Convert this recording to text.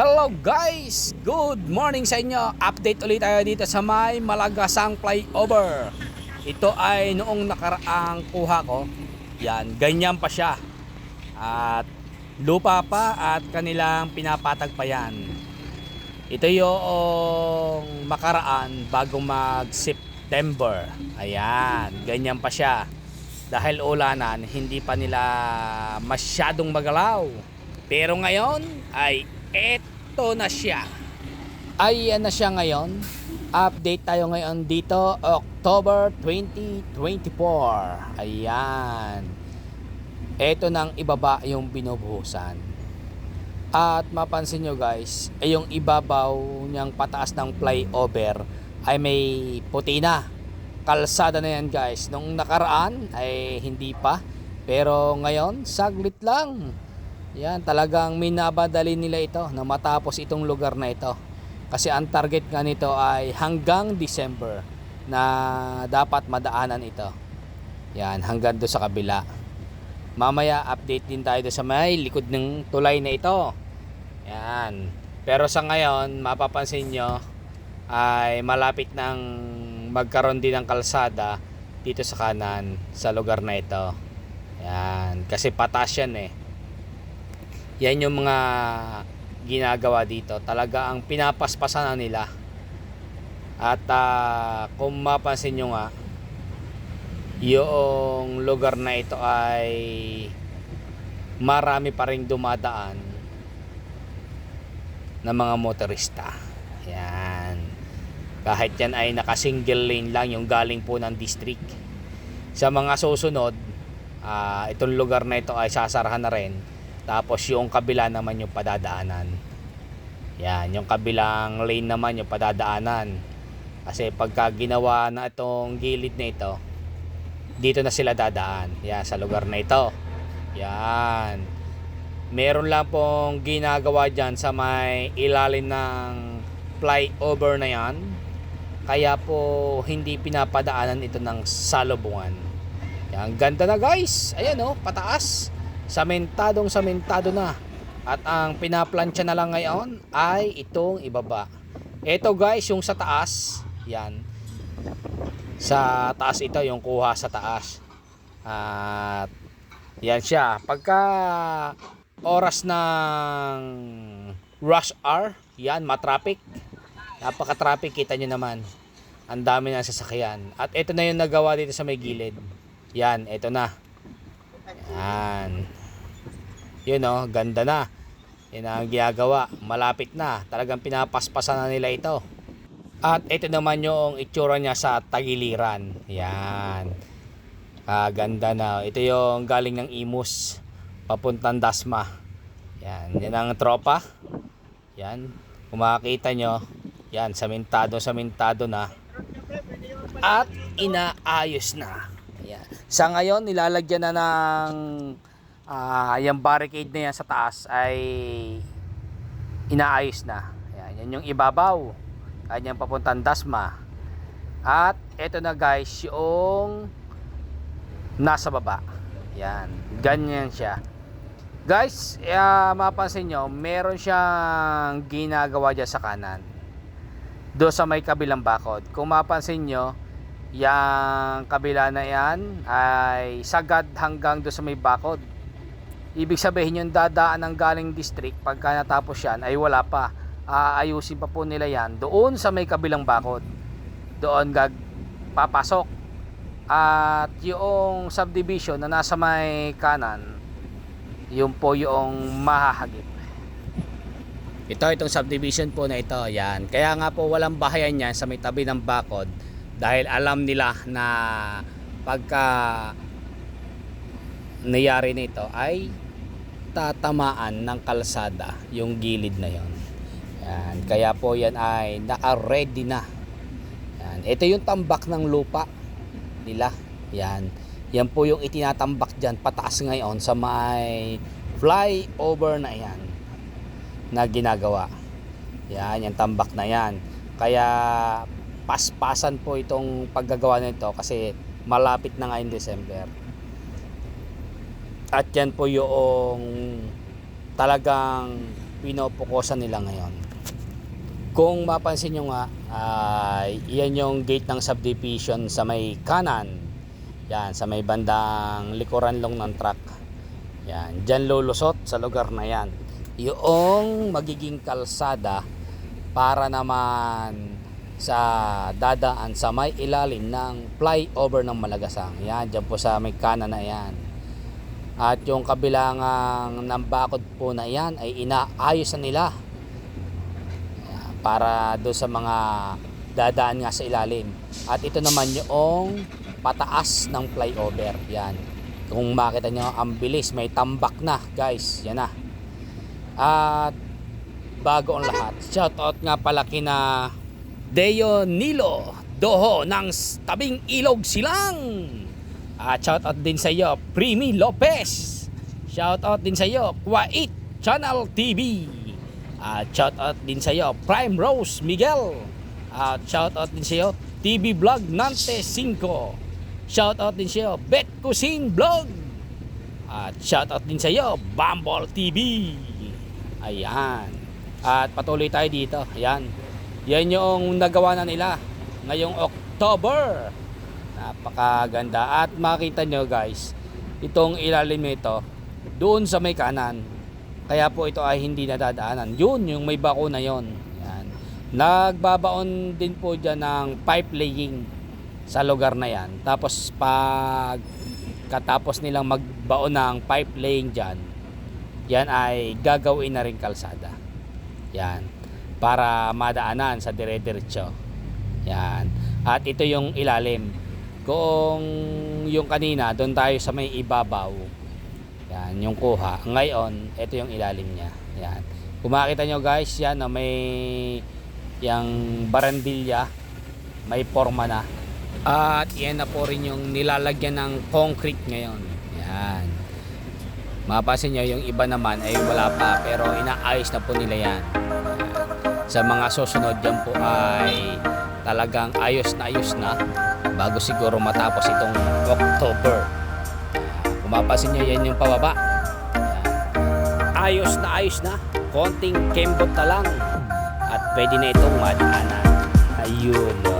Hello guys! Good morning sa inyo! Update ulit tayo dito sa may Malagasang flyover. Ito ay noong nakaraang kuha ko. Yan, ganyan pa siya. At lupa pa at kanilang pinapatag pa yan. Ito yung makaraan bago mag September. Ayan, ganyan pa siya. Dahil ulanan, hindi pa nila masyadong magalaw. Pero ngayon ay eto na siya. Ayan na siya ngayon. Update tayo ngayon dito, October 2024. Ayan. Eto nang ibaba yung binubuhusan. At mapansin nyo guys, ay yung ibabaw niyang pataas ng flyover ay may puti na. Kalsada na yan guys. Nung nakaraan ay hindi pa. Pero ngayon, saglit lang. Yan, talagang minabadali nila ito na matapos itong lugar na ito. Kasi ang target nga nito ay hanggang December na dapat madaanan ito. Yan, hanggang do sa kabila. Mamaya update din tayo sa may likod ng tulay na ito. Yan. Pero sa ngayon, mapapansin nyo ay malapit ng magkaroon din ng kalsada dito sa kanan sa lugar na ito. Yan. Kasi patas yan eh. Yan yung mga ginagawa dito. Talaga ang pinapaspasan na nila. At ah, kung mapansin nyo nga, yung lugar na ito ay marami pa rin dumadaan ng mga motorista. Yan. Kahit yan ay naka-single lane lang yung galing po ng district. Sa mga susunod, ah, itong lugar na ito ay sasarahan na rin. Tapos yung kabila naman yung padadaanan. Yan, yung kabilang lane naman yung padadaanan. Kasi pagka ginawa na itong gilid na ito, dito na sila dadaan. Yan, sa lugar na ito. Yan. Meron lang pong ginagawa dyan sa may ilalim ng flyover na yan. Kaya po hindi pinapadaanan ito ng salubungan. Yan, ganda na guys. Ayan oh, pataas. Samentadong samentado na. At ang pinaplansya na lang ngayon ay itong ibaba. Ito guys, yung sa taas. Yan. Sa taas ito, yung kuha sa taas. At yan siya. Pagka oras ng rush hour, yan, matraffic. Napaka-traffic, kita nyo naman. Ang dami ng sasakyan. At ito na yung nagawa dito sa may gilid. Yan, ito na. Yan. Yun oh, ganda na. Yan ang ginagawa. Malapit na. Talagang pinapaspasan na nila ito. At ito naman yung itsura niya sa tagiliran. Yan. Ah, ganda na. Ito yung galing ng Imus. Papuntang Dasma. Yan. Yan ang tropa. Yan. Kung makakita nyo. Yan. Samentado, samentado na. At inaayos na. Yan. Sa ngayon, nilalagyan na ng ah yung barricade na yan sa taas ay inaayos na. Yan, yan yung ibabaw. Kanyang papuntang Dasma. At ito na guys, yung nasa baba. Yan, ganyan siya. Guys, uh, mapansin nyo, meron siyang ginagawa dyan sa kanan. Do sa may kabilang bakod. Kung mapansin nyo, yung kabila na yan ay sagad hanggang do sa may bakod. Ibig sabihin yung dadaan ng galing district pagka natapos yan ay wala pa. Aayusin pa po nila yan doon sa may kabilang bakod. Doon gag papasok. At yung subdivision na nasa may kanan, yun po yung mahahagip. Ito itong subdivision po na ito, yan. Kaya nga po walang bahayan yan sa may tabi ng bakod dahil alam nila na pagka nangyari nito ay tatamaan ng kalsada yung gilid na yon. Yan, kaya po yan ay naka-ready na. Yan, ito yung tambak ng lupa nila. Yan. Yan po yung itinatambak diyan pataas ngayon sa may flyover na yan na ginagawa. Yan, yung tambak na yan. Kaya paspasan po itong paggagawa nito kasi malapit na ngayon December. At yan po yung talagang pinopokusan nila ngayon. Kung mapansin nyo nga, ay yan yung gate ng subdivision sa may kanan. Yan, sa may bandang likuran long ng truck. Yan, dyan lulusot sa lugar na yan. Yung magiging kalsada para naman sa dadaan sa may ilalim ng flyover ng Malagasang. Yan, dyan po sa may kanan na yan. At yung kabilangang ng bakod po na yan ay inaayos na nila para do sa mga dadaan nga sa ilalim. At ito naman yung pataas ng flyover. Yan. Kung makita nyo, ang bilis. May tambak na, guys. Yan na. At bago ang lahat, shoutout nga pala kina Deo Nilo Doho ng Tabing Ilog Silang. At shoutout din sa iyo, Primi Lopez. Shoutout din sa iyo, Kwait Channel TV. At shoutout din sa iyo, Prime Rose Miguel. At shoutout din sa iyo, TV Vlog Nante 5. Shoutout din sa iyo, Bet Cuisine Vlog. At shoutout din sa iyo, Bumble TV. Ayan. At patuloy tayo dito. Ayan. Yan yung nagawa na nila ngayong October. Napakaganda. At makita nyo guys, itong ilalim nito, doon sa may kanan. Kaya po ito ay hindi nadadaanan. Yun, yung may bako na yon. Yan. Nagbabaon din po dyan ng pipe laying sa lugar na yan. Tapos pag katapos nilang magbaon ng pipe laying dyan, yan ay gagawin na rin kalsada. Yan. Para madaanan sa dire-diretso. Yan. At ito yung ilalim. Kung yung kanina, doon tayo sa may ibabaw. Yan, yung kuha. Ngayon, ito yung ilalim niya. Yan. Kung makita nyo guys, yan na may yung barandilya. May forma na. At yan na po rin yung nilalagyan ng concrete ngayon. Yan. Mapapansin nyo, yung iba naman ay wala pa pero inaayos na po nila yan. Sa mga susunod yan po ay talagang ayos na ayos na bago siguro matapos itong October. Kung mapapansin nyo, yan yung pababa. Ayos na ayos na. Konting kembot na lang. At pwede na itong madaanan. Ayun.